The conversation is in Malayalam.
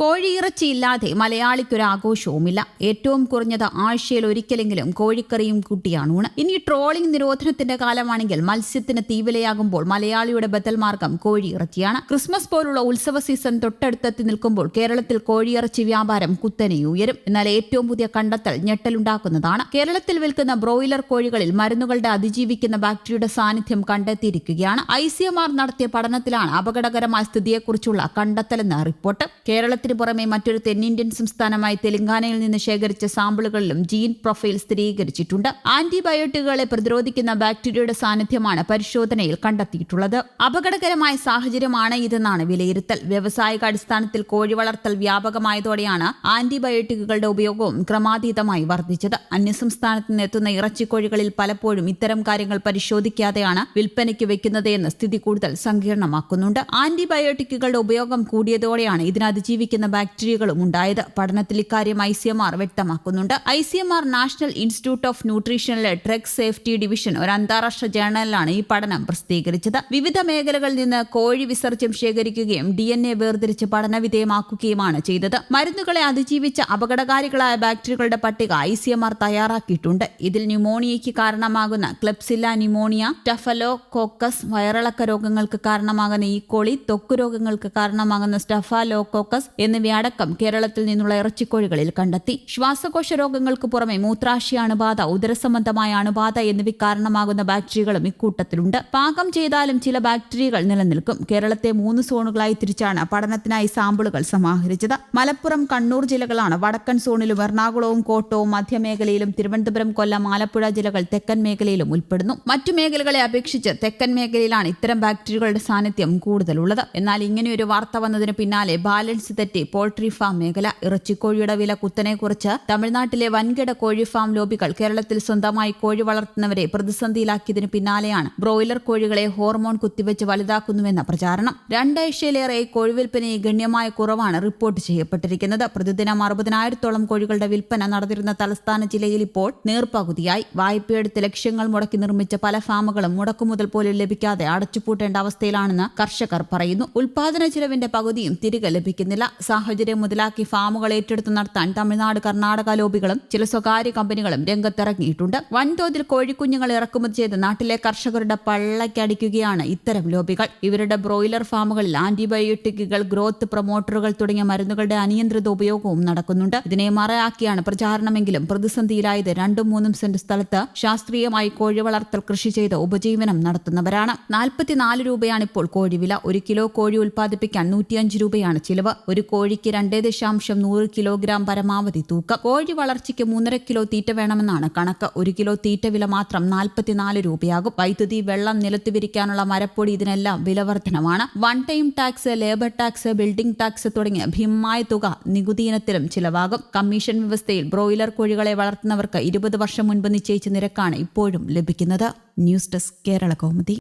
കോഴിയിറച്ചിയില്ലാതെ മലയാളിക്കൊരു ആഘോഷവുമില്ല ഏറ്റവും കുറഞ്ഞത് ആഴ്ചയിൽ ഒരിക്കലെങ്കിലും കോഴിക്കറിയും കൂട്ടിയാണ് ഊണ്. ഇനി ട്രോളിംഗ് നിരോധനത്തിന്റെ കാലമാണെങ്കിൽ മത്സ്യത്തിന് തീവിലയാകുമ്പോൾ മലയാളിയുടെ ബദൽ മാർഗം കോഴിയിറച്ചിയാണ്. ക്രിസ്മസ് പോലുള്ള ഉത്സവ സീസൺ തൊട്ടടുത്തെത്തി നിൽക്കുമ്പോൾ കേരളത്തിൽ കോഴിയിറച്ചി വ്യാപാരം കുത്തനെ ഉയരും. എന്നാൽ ഏറ്റവും പുതിയ കണ്ടെത്തൽ ഞെട്ടലുണ്ടാക്കുന്നതാണ്. കേരളത്തിൽ വിൽക്കുന്ന ബ്രോയിലർ കോഴികളിൽ മരുന്നുകളുടെ അതിജീവിക്കുന്ന ബാക്ടീരിയയുടെ സാന്നിധ്യം കണ്ടെത്തിയിരിക്കുകയാണ്. ഐ നടത്തിയ പഠനത്തിലാണ് അപകടകരമായ സ്ഥിതിയെക്കുറിച്ചുള്ള കണ്ടെത്തലെന്ന റിപ്പോർട്ട്. കേരളത്തിന് പുറമെ മറ്റൊരു തെന്നിന്ത്യൻ സംസ്ഥാനമായി തെലങ്കാനയിൽ നിന്ന് ശേഖരിച്ച സാമ്പിളുകളിലും ജീൻ പ്രൊഫൈൽ സ്ഥിരീകരിച്ചിട്ടുണ്ട്. ആന്റിബയോട്ടിക്കുകളെ പ്രതിരോധിക്കുന്ന ബാക്ടീരിയയുടെ സാന്നിധ്യമാണ് പരിശോധനയിൽ കണ്ടെത്തിയിട്ടുള്ളത്. അപകടകരമായ സാഹചര്യമാണ് ഇതെന്നാണ് വിലയിരുത്തൽ. വ്യവസായിക അടിസ്ഥാനത്തിൽ കോഴി വളർത്തൽ വ്യാപകമായതോടെയാണ് ആന്റിബയോട്ടിക്കുകളുടെ ഉപയോഗവും ക്രമാതീതമായി വർദ്ധിച്ചത്. അന്യസംസ്ഥാനത്ത് നിന്ന് എത്തുന്ന ഇറച്ചിക്കോഴികളിൽ പലപ്പോഴും ഇത്തരം കാര്യങ്ങൾ പരിശോധിക്കാതെയാണ് വിൽപ്പനയ്ക്ക് വെക്കുന്നത് സ്ഥിതി കൂടുതൽ സങ്കീർണമാക്കുന്നുണ്ട്. ആന്റിബയോട്ടിക്കുകളുടെ ഉപയോഗം കൂടിയതോടെയാണ് ഇതിന് അതിജീവിക്കുന്ന ബാക്ടീരിയകളും ഉണ്ടായത്. പഠനത്തിൽ ഇക്കാര്യം ഐ സി എം ആർ വ്യക്തമാക്കുന്നുണ്ട്. I C M R national institute of ന്യൂട്രീഷനിലെ drug safety division ഒരു അന്താരാഷ്ട്ര ജേണലിലാണ് ഈ പഠനം പ്രസിദ്ധീകരിച്ചത്. വിവിധ മേഖലകളിൽ നിന്ന് കോഴി വിസർജ്യം ശേഖരിക്കുകയും ഡി എൻ എ വേർതിരിച്ച് പഠനവിധേയമാക്കുകയുമാണ് ചെയ്തത്. മരുന്നുകളെ അതിജീവിച്ച അപകടകാരികളായ ബാക്ടീരിയകളുടെ പട്ടിക ഐ സി എം ആർ തയ്യാറാക്കിയിട്ടുണ്ട്. ഇതിൽ ന്യൂമോണിയയ്ക്ക് കാരണമാകുന്ന ക്ലെപ്സില്ല ന്യൂമോണിയ ടഫലോ കോക്കസ് വയറിളക്ക രോഗങ്ങൾക്ക് കാരണമാകുന്ന ഈക്കോളി ത്വക്ക് രോഗങ്ങൾക്ക് കാരണമാകുന്ന സ്റ്റഫാലോകോക്കസ് എന്നിവയടക്കം കേരളത്തിൽ നിന്നുള്ള ഇറച്ചിക്കോഴികളിൽ കണ്ടെത്തി. ശ്വാസകോശ രോഗങ്ങൾക്ക് പുറമെ മൂത്രാശയ അണുബാധ ഉദരസംബന്ധമായ അണുബാധ എന്നിവയ്ക്ക് കാരണമാകുന്ന ബാക്ടീരിയകളും ഇക്കൂട്ടത്തിലുണ്ട്. പാകം ചെയ്താലും ചില ബാക്ടീരിയകൾ നിലനിൽക്കും. കേരളത്തെ മൂന്ന് സോണുകളായി തിരിച്ചാണ് പഠനത്തിനായി സാമ്പിളുകൾ സമാഹരിച്ചത്. മലപ്പുറം കണ്ണൂർ ജില്ലകളാണ്. വടക്കൻ സോണിലും എറണാകുളവും കോട്ടവും മധ്യമേഖലയിലും തിരുവനന്തപുരം കൊല്ലം ആലപ്പുഴ ജില്ലകൾ തെക്കൻ മേഖലയിലും ഉൾപ്പെടുന്നു. മറ്റു മേഖലകളെ അപേക്ഷിച്ച് തെക്കൻ മേഖലയിലാണ് ഇത്തരം ബാക്ടീരിയകളുടെ സാന്നിധ്യം കൂടുതലുള്ളത്. എന്നാൽ ഇങ്ങനെയൊരു വാർത്ത വന്നതിന് പിന്നാലെ ബാലൻസ് തെറ്റി പോൾട്രി ഫാം മേഖല ഇറച്ചിക്കോഴിയുടെ വില കുത്തനെക്കുറിച്ച് തമിഴ്നാട്ടിലെ വൻകിട കോഴി ഫാം ലോബികൾ കേരളത്തിൽ സ്വന്തമായി കോഴി വളർത്തുന്നവരെ പ്രതിസന്ധിയിലാക്കിയതിനു പിന്നാലെയാണ് ബ്രോയിലർ കോഴികളെ ഹോർമോൺ കുത്തിവെച്ച് വലുതാക്കുന്നുവെന്ന പ്രചാരണം. രണ്ടാഴ്ചയിലേറെ കോഴി വിൽപ്പനയിൽ ഗണ്യമായ കുറവാണ് റിപ്പോർട്ട് ചെയ്യപ്പെട്ടിരിക്കുന്നത്. പ്രതിദിനം അറുപതിനായിരത്തോളം കോഴികളുടെ വിൽപ്പന നടന്നിരുന്ന തലസ്ഥാന ജില്ലയിൽ ഇപ്പോൾ നീർപ്പകുതിയായി വായ്പയെടുത്ത് ലക്ഷ്യങ്ങൾ മുടക്കി നിർമ്മിച്ച പല ഫാമുകളും മുടക്കുമുതൽ പോലും ലഭിക്കാതെ അടച്ചുപൂട്ടേണ്ട അവസ്ഥയിലാണെന്ന് കർഷകർ പറയുന്നു. ഉൽപാദന ചിലവിന്റെ പകുതിയും തിരികെ ലഭിക്കുന്നില്ല. സാഹചര്യം മുതലാക്കി ഫാമുകൾ ഏറ്റെടുത്ത് നടത്താൻ തമിഴ്നാട് കർണാടക ലോബികളും ചില സ്വകാര്യ കമ്പനികളും രംഗത്തിറങ്ങിയിട്ടുണ്ട്. വൻതോതിൽ കോഴിക്കുഞ്ഞുങ്ങൾ ഇറക്കുമതി ചെയ്ത് നാട്ടിലെ കർഷകരുടെ പള്ളയ്ക്കടിക്കുകയാണ് ഇത്തരം ലോബികൾ. ഇവരുടെ ബ്രോയിലർ ഫാമുകളിൽ ആന്റിബയോട്ടിക്കുകൾ ഗ്രോത്ത് പ്രൊമോട്ടറുകൾ തുടങ്ങിയ മരുന്നുകളുടെ അനിയന്ത്രിത ഉപയോഗവും നടക്കുന്നുണ്ട്. ഇതിനെ മറയാക്കിയാണ് പ്രചാരണമെങ്കിലും പ്രതിസന്ധിയിലായത് രണ്ടും മൂന്നും സെന്റ് സ്ഥലത്ത് ശാസ്ത്രീയമായി കോഴി വളർത്തൽ കൃഷി ചെയ്ത് ഉപജീവനം നടത്തുന്നവരാണ്. നാൽപ്പത്തിനാല് രൂപയാണ് ഇപ്പോൾ കോഴിവില. ഒരു കിലോ കോഴി ഉൽപ്പാദിപ്പിക്കാൻ നൂറ്റിയഞ്ച് രൂപയാണ് ചിലവ്. ഒരു കോഴിക്ക് രണ്ടേ ദശാംശം നൂറ് കിലോഗ്രാം പരമാവധി തൂക്കം. കോഴി വളർച്ചയ്ക്ക് മൂന്നര കിലോ തീറ്റ വേണമെന്നാണ് കണക്ക്. ഒരു കിലോ തീറ്റ വില മാത്രം നാൽപ്പത്തിനാല് രൂപയാകും. വൈദ്യുതി വെള്ളം നിലത്ത് വിരിക്കാനുള്ള മരപ്പൊടി ഇതിനെല്ലാം വിലവർദ്ധനമാണ്. One time tax labour tax building tax തുടങ്ങിയ ഭീമമായ തുക നികുതി ഇനത്തിലും ചിലവാകും. കമ്മീഷൻ വ്യവസ്ഥയിൽ ബ്രോയിലർ കോഴികളെ വളർത്തുന്നവർക്ക് ഇരുപത് വർഷം മുൻപ് നിശ്ചയിച്ച നിരക്കാണ് ഇപ്പോഴും ലഭിക്കുന്നത്. News desk Kerala Kaumudi.